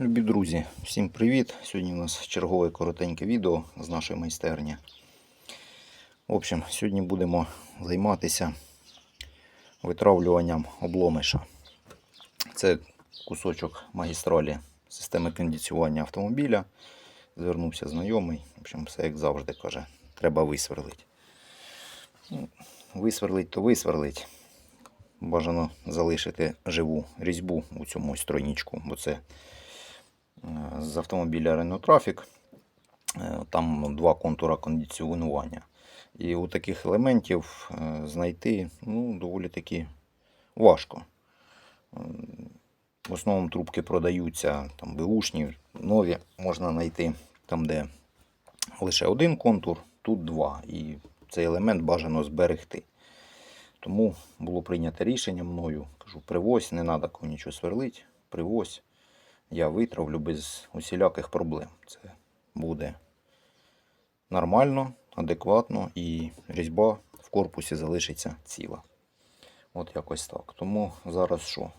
Любі друзі, всім привіт! Сьогодні у нас чергове коротеньке відео з нашої майстерні. В общем, сьогодні будемо займатися витравлюванням обломиша. Це кусочок магістралі системи кондиціювання автомобіля. Звернувся знайомий. В общем, все як завжди каже, треба висверлити. Ну, Висверлить то висверлить. Бажано залишити живу різьбу у цьому ось тройнічку, бо це з автомобіля Renault Traffic. Е, Там два контура кондиціонування. І у таких елементів е, знайти ну, доволі таки важко. Е, В основному трубки продаються там беушні, нові можна знайти там, де лише один контур, тут два. І цей елемент бажано зберегти. Тому було прийнято рішення мною. Кажу, привозь, не треба нічого сверлити, привозь я витравлю без усіляких проблем. Це буде нормально, адекватно і різьба в корпусі залишиться ціла. От якось так. Тому зараз що?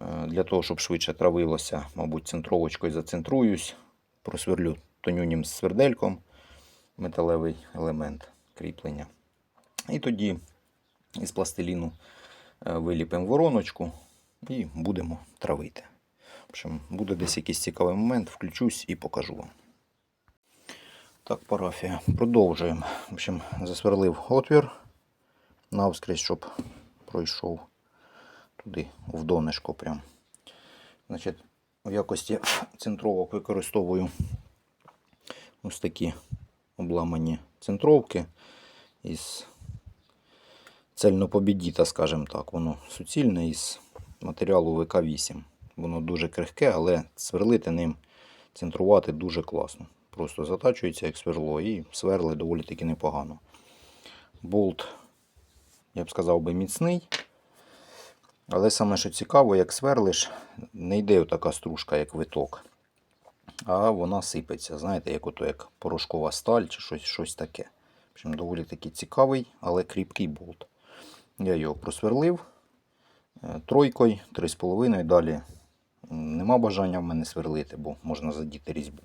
Е, Для того, щоб швидше травилося, мабуть, центровочкою зацентруюсь, просверлю тонюнім свердельком металевий елемент кріплення. І тоді із пластиліну е, виліпимо вороночку і будемо травити. Общем, буде десь якийсь цікавий момент, включусь і покажу вам. Так, парафія. Продовжуємо. В общем, засверлив отвір навскрізь, щоб пройшов туди, в донышко прям. Значить, в якості центровок використовую ось такі обламані центровки із цельнопобідіта, скажімо так. Воно суцільне із матеріалу ВК-8. Воно дуже крихке, але сверлити ним, центрувати дуже класно. Просто затачується як сверло і сверли доволі таки непогано. Болт, я б сказав би, міцний. Але саме що цікаво, як сверлиш, не йде така стружка, як виток. А вона сипеться, знаєте, як ото як порошкова сталь чи щось щось таке. В общем, доволі таки цікавий, але кріпкий болт. Я його просверлив е, тройкою, 3,5. Далі нема бажання в мене сверлити, бо можна задіти різьбу.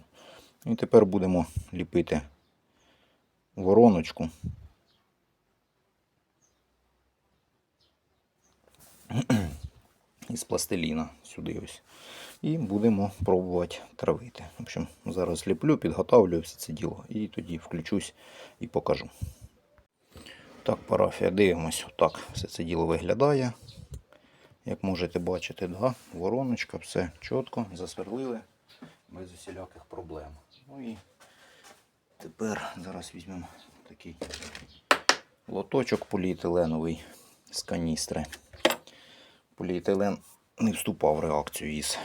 І тепер будемо ліпити вороночку. Із пластиліна сюди ось. І будемо пробувати травити. В общем, зараз ліплю, підготовлюю все це діло і тоді включусь і покажу. Так, парафія, дивимось, отак все це діло виглядає. Як можете бачити, да, вороночка, все чітко, засверлили без усіляких проблем. Ну і тепер зараз візьмемо такий лоточок поліетиленовий з каністри. Поліетилен не вступав в реакцію із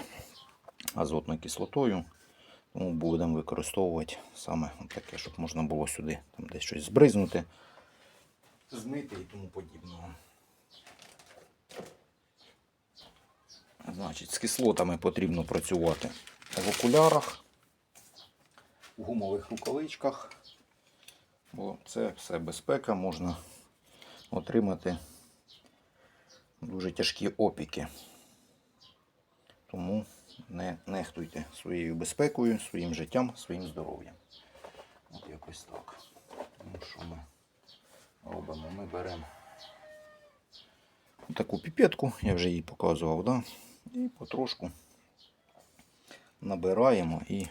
азотною кислотою. Тому будемо використовувати саме таке, щоб можна було сюди там десь щось збризнути, змити і тому подібного. Значить, з кислотами потрібно працювати в окулярах, в гумових рукавичках, бо це все безпека, можна отримати дуже тяжкі опіки. Тому не нехтуйте своєю безпекою, своїм життям, своїм здоров'ям. От якось так. Ну, що ми робимо? Ми беремо таку піпетку, я вже її показував, да? І потрошку набираємо і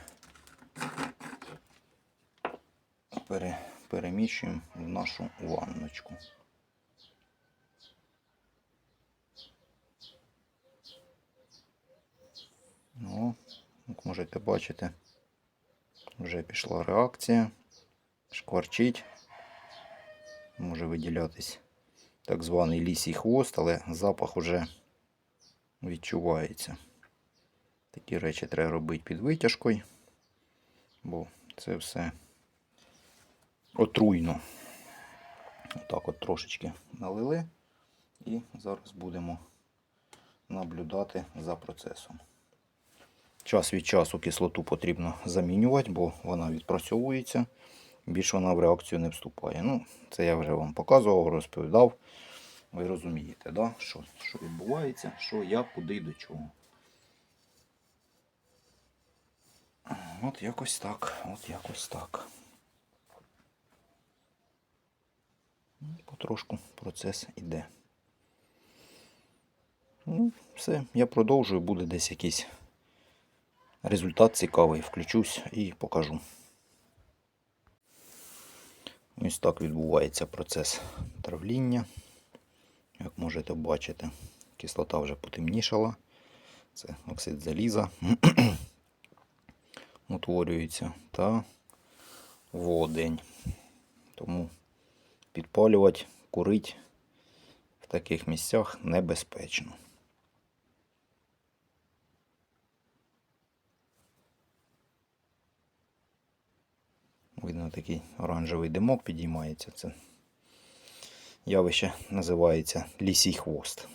пере, переміщуємо в нашу ванночку. Ну, як можете бачити, вже пішла реакція, шкварчить, може виділятись так званий лісій хвост, але запах уже відчувається. Такі речі треба робити під витяжкою, бо це все отруйно. Отак от трошечки налили і зараз будемо наблюдати за процесом. Час від часу кислоту потрібно замінювати, бо вона відпрацьовується. Більше вона в реакцію не вступає. Ну, Це я вже вам показував, розповідав. Ви розумієте, да? що, що відбувається, що як, куди і до чого. От якось так, от якось так. Ну, Потрошку процес іде. Ну, все, я продовжую, буде десь якийсь результат цікавий. Включусь і покажу. Ось так відбувається процес травління. Як можете бачити, кислота вже потемнішала. Це оксид заліза утворюється та водень. Тому підпалювати, курити в таких місцях небезпечно. Видно, такий оранжевий димок підіймається. Це явище називається лісій хвост.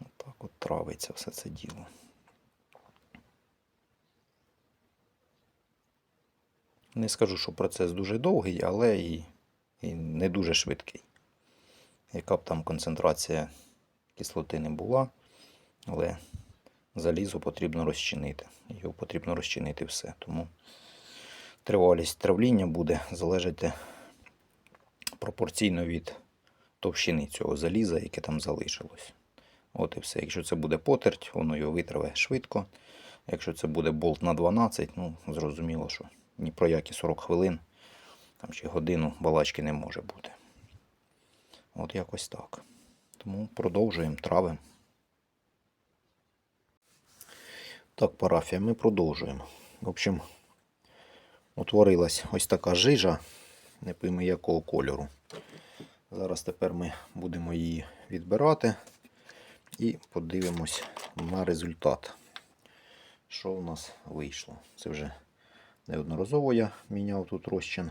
Отак от травиться все це діло. Не скажу, що процес дуже довгий, але і, і не дуже швидкий. Яка б там концентрація кислоти не була, але залізо потрібно розчинити. Його потрібно розчинити все. Тому тривалість травління буде залежати пропорційно від товщини цього заліза, яке там залишилось. От і все. Якщо це буде потерть, воно його витраве швидко. Якщо це буде болт на 12, ну зрозуміло, що ні про які 40 хвилин там, чи годину балачки не може бути. От якось так. Тому продовжуємо травимо. Так, парафія, ми продовжуємо. В общем, утворилась ось така жижа, не пойми якого кольору. Зараз тепер ми будемо її відбирати і подивимось на результат. Що у нас вийшло? Це вже неодноразово я міняв тут розчин.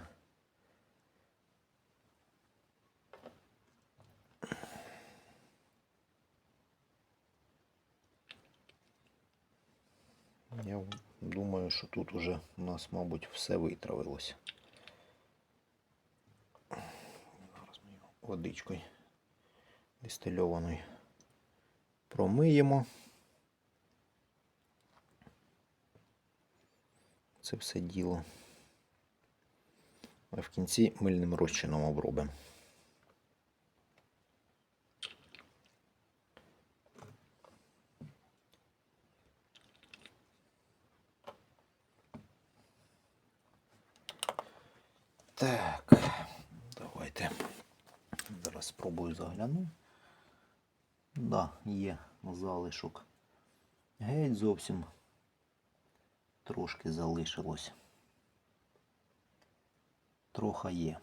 Я думаю, що тут уже у нас, мабуть, все витравилось. Зараз ми його водичкою дистильованою промиємо. Це все діло. А в кінці мильним розчином обробимо. Так, давайте. Зараз спробую загляну. Да, є залишок. Геть зовсім трошки залишилось. Троха є.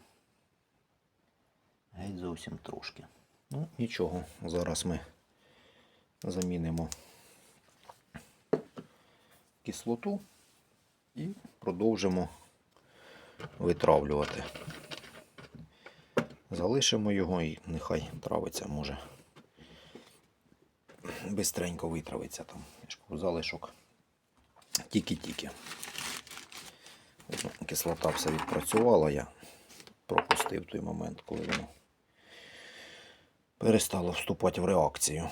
Геть зовсім трошки. Ну, нічого, зараз ми замінимо кислоту і продовжимо витравлювати. Залишимо його і нехай травиться, може. Бистренько витравиться там. Залишок. Тільки-тільки. Кислота все відпрацювала, я пропустив той момент, коли воно перестало вступати в реакцію.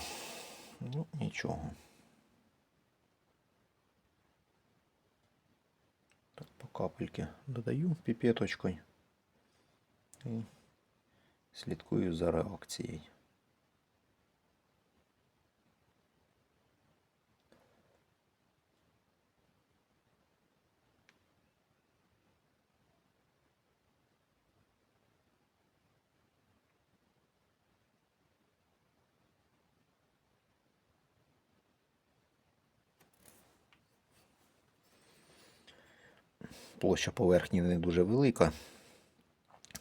Ну, нічого. Так, по капельки додаю піпеточкою слідкую за реакцією. Площа поверхні не дуже велика,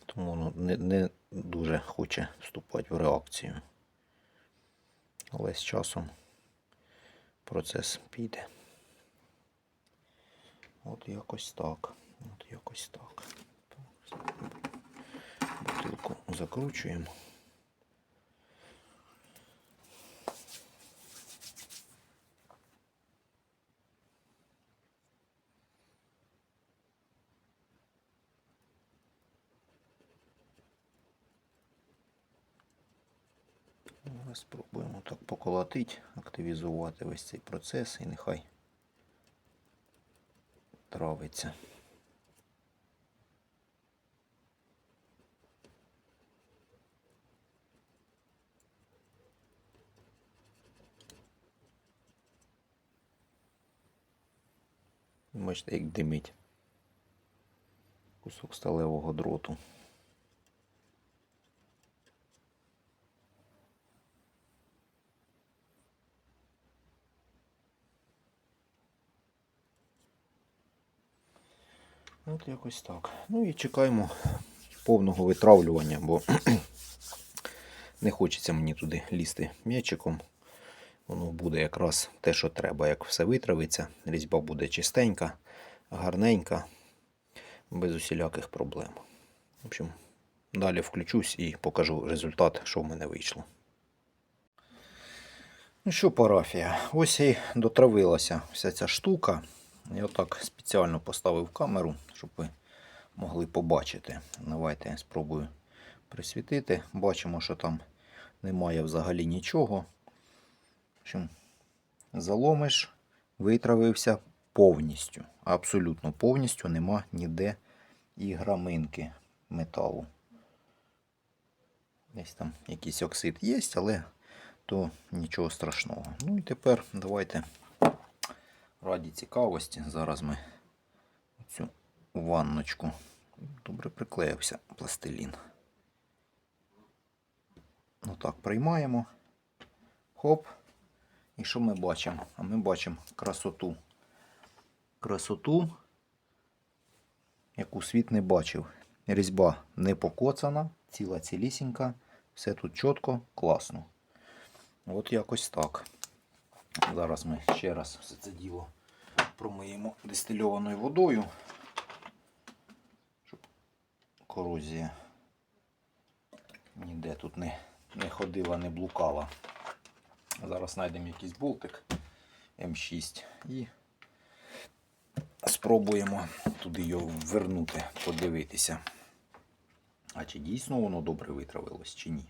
тому воно не, не дуже хоче вступати в реакцію. Але з часом процес піде. От якось так. От якось так. Бутилку закручуємо. Зараз спробуємо так поколотити, активізувати весь цей процес і нехай травиться. Бачите, як димить кусок сталевого дроту. От якось так. Ну і чекаємо повного витравлювання, бо не хочеться мені туди лізти м'ячиком. Воно буде якраз те, що треба. Як все витравиться, різьба буде чистенька, гарненька, без усіляких проблем. В общем, далі включусь і покажу результат, що в мене вийшло. Ну що, парафія, ось і дотравилася вся ця штука. Я отак спеціально поставив камеру, щоб ви могли побачити. Давайте я спробую присвітити. Бачимо, що там немає взагалі нічого. Общем, заломиш, витравився повністю. Абсолютно повністю нема ніде і граминки металу. Десь там якийсь оксид є, але то нічого страшного. Ну і тепер давайте раді цікавості. Зараз ми цю ванночку. Добре приклеївся пластилін. Отак приймаємо. Хоп. І що ми бачимо? А ми бачимо красоту. Красоту, яку світ не бачив. Різьба не покоцана, ціла цілісінька. Все тут чітко, класно. От якось так. Зараз ми ще раз все це діло промиємо дистильованою водою, щоб корозія ніде тут не, не ходила, не блукала. Зараз знайдемо якийсь болтик М6 і спробуємо туди його вернути, подивитися. А чи дійсно воно добре витравилось, чи ні.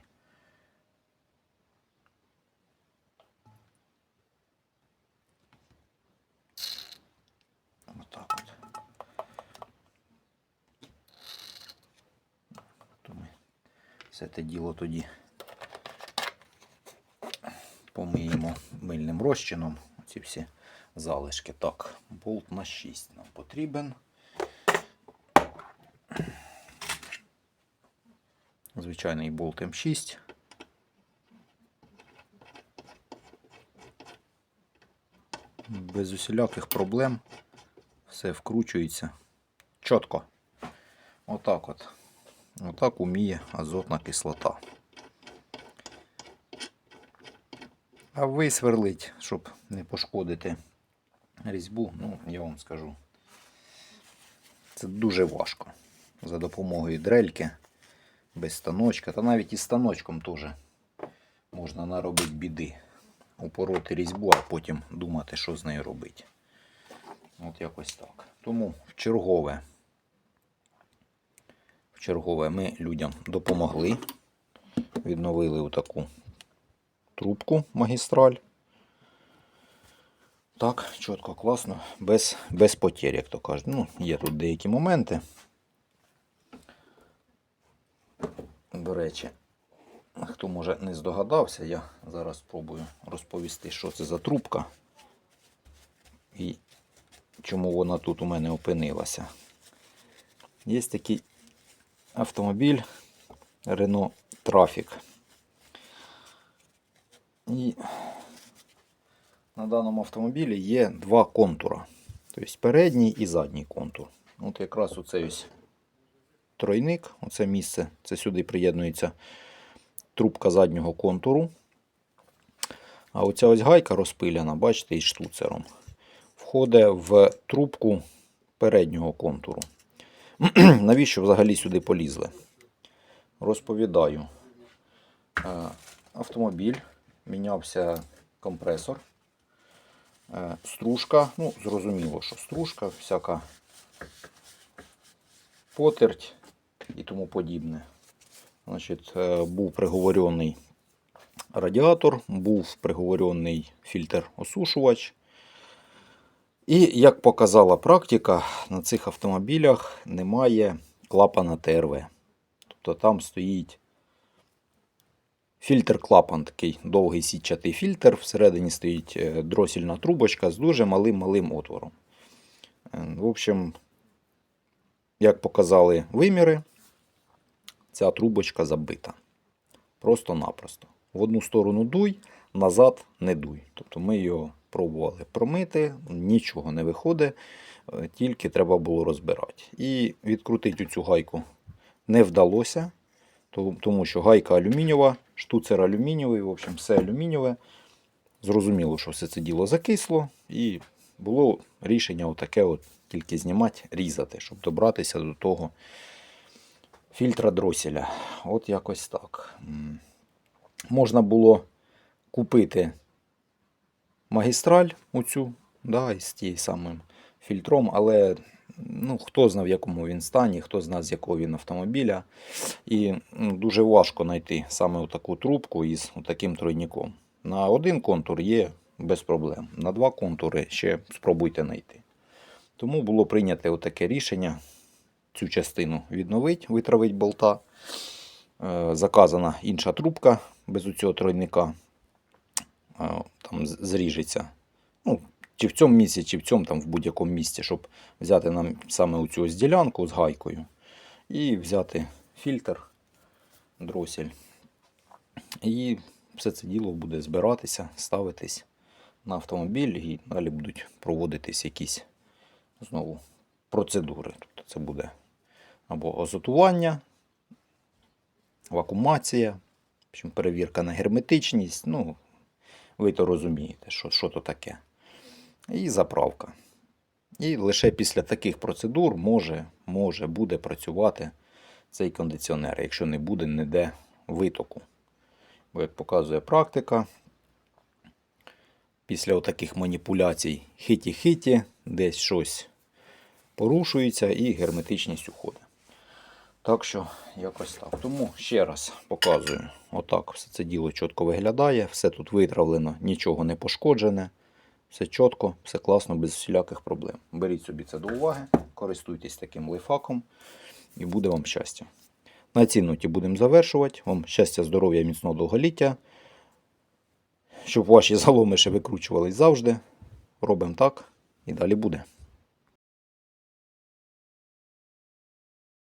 Отак от. То ми все те діло тоді помиємо мильним розчином. Ці всі залишки. Так, болт на 6 нам потрібен. Звичайний болт М6. Без усіляких проблем все вкручується чітко. Отак от. Отак уміє азотна кислота. А висверлить, щоб не пошкодити різьбу, ну, я вам скажу. Це дуже важко. За допомогою дрельки, без станочка, та навіть із станочком теж можна наробити біди. Упороти різьбу, а потім думати, що з нею робити. От якось так. Тому в чергове, чергове ми людям допомогли. Відновили отаку трубку магістраль. Так, чітко, класно, без, без потерь, як то кажуть. Ну, є тут деякі моменти. До речі, хто може не здогадався, я зараз спробую розповісти, що це за трубка і чому вона тут у мене опинилася. Є такий автомобіль Renault Trafic. І на даному автомобілі є два контура. Тобто передній і задній контур. От якраз оцей ось тройник, оце місце, це сюди приєднується трубка заднього контуру. А оця ось гайка розпиляна, бачите, із штуцером. Входить в трубку переднього контуру. Навіщо взагалі сюди полізли? Розповідаю. Е, Автомобіль, мінявся компресор, Е, стружка, ну, зрозуміло, що стружка, всяка потерть і тому подібне. Значить, е, був приговорений радіатор, був приговорений фільтр-осушувач. І як показала практика, на цих автомобілях немає клапана ТРВ. Тобто там стоїть фільтр клапан, такий довгий сітчатий фільтр. Всередині стоїть е, дросільна трубочка з дуже малим-малим отвором. Е, В общем, як показали виміри, ця трубочка забита. Просто-напросто. В одну сторону дуй, назад не дуй. Тобто ми його пробували промити, нічого не виходить, е, тільки треба було розбирати. І відкрутити цю гайку не вдалося, тому що гайка алюмінієва, штуцер алюмінієвий, в общем, все алюмінієве. Зрозуміло, що все це діло закисло, і було рішення отаке от тільки знімати, різати, щоб добратися до того фільтра дроселя. От якось так. Можна було купити магістраль оцю, да, із тією самим фільтром, але ну, хто знав, в якому він стані, хто знає, з якого він автомобіля. І ну, дуже важко знайти саме таку трубку із таким тройником. На один контур є без проблем. На два контури ще спробуйте знайти. Тому було прийнято таке рішення цю частину відновити, витравити болта. Е, Заказана інша трубка без цього тройника. Там зріжеться. Ну, чи в цьому місці, чи в цьому, там в будь-якому місці, щоб взяти нам саме оцю ось ділянку з гайкою і взяти фільтр, дросель. І все це діло буде збиратися, ставитись на автомобіль, і далі будуть проводитись якісь знову процедури. Тобто це буде або азотування, вакуумація, перевірка на герметичність. Ну, ви то розумієте, що, що то таке. І заправка. І лише після таких процедур може, може буде працювати цей кондиціонер, якщо не буде ніде витоку. Бо, як показує практика, після таких маніпуляцій хиті-хиті, десь щось порушується і герметичність уходить. Так що, якось так. Тому ще раз показую. Отак все це діло чітко виглядає. Все тут витравлено, нічого не пошкоджене. Все чітко, все класно, без всіляких проблем. Беріть собі це до уваги, користуйтесь таким лайфхаком і буде вам щастя. На цій ноті будемо завершувати. Вам щастя, здоров'я, міцного довголіття. Щоб ваші заломи ще викручувались завжди. Робимо так і далі буде.